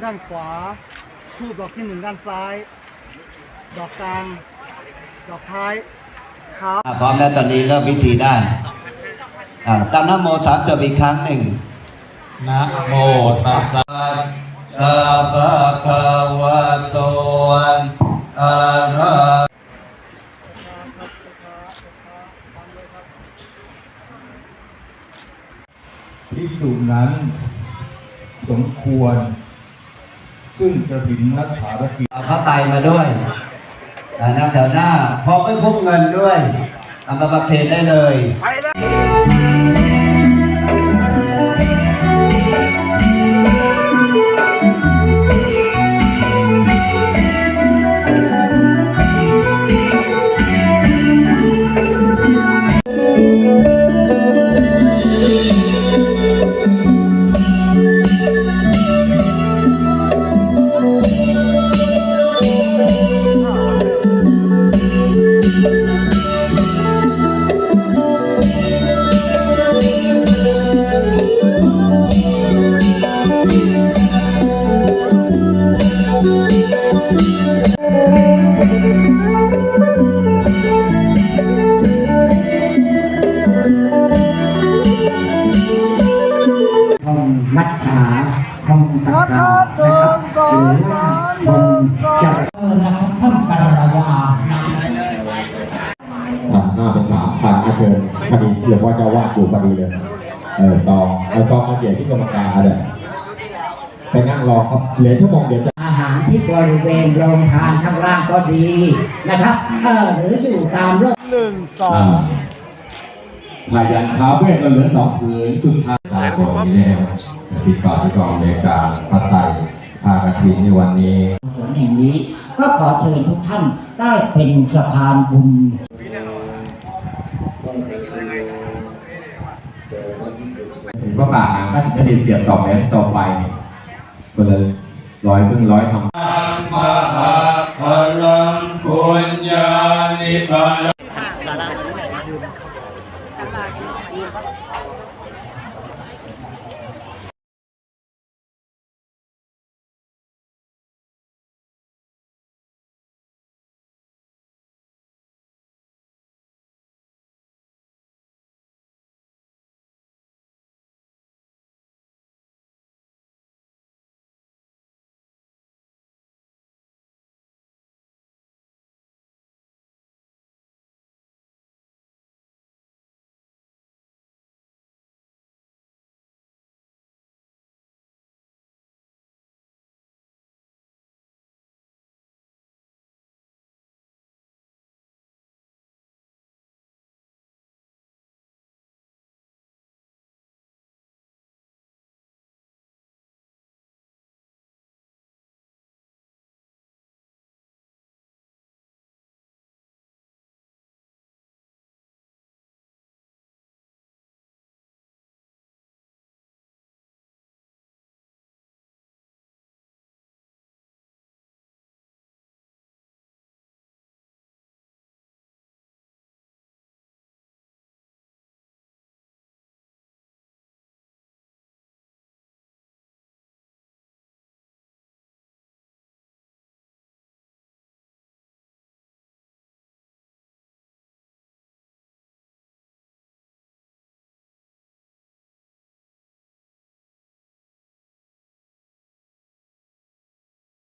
ทียนด้านขวาทูบดอกที่หนึ่งด้านซ้าย ดอกกลาง ดอกท้ายเท้าอะพร้อมแล้วตอนนี้เริ่มพิธีได้อ่าตั้งนะโมสามจบอีกครั้งหนึ่งนะโมตัสสะสัพพะคะวะโตอะระพิสูจน์นั้นสมควร ซึ่งจะถินนักภารกิจเอาพระไตรมาด้วยอ่านั่งแถวหน้าพร้อมไม่พกเงินด้วยเอามาประเคนได้เลย มัจฉาท่องตะกานะครับหรือว่าท่องจับเออนะครับท่องกัลยาอ่หน้าเป็นสามพันอาเชิญพอดีเรียกว่าจะวาดอยู่พอดีเลย เออตองเอาตองมาเกี่ยที่กรรมการเลย ไปนั่งรอครับเหลือชั่วโมงเดียวจะอาหารที่บริเวณโรงทานข้างล่างก็ดีนะครับเออหรืออยู่ตามโรงหนึ่งสออ่างพายันท้าวเวทก็เหลือสองผืนจุดท้ายตายบอกนี้แล้วติดต่อที่กองอเมริกาพระไตรพากระถินในวันนี้สวนแห่งนี้ ก็ขอเชิญทุกท่านได้เป็นสะพานบุญถึงพระป่าหางก็ถึงจะดีเสียบต่อแม้ต่อไป คนลยร้อยครึ่งร้อยทำมหา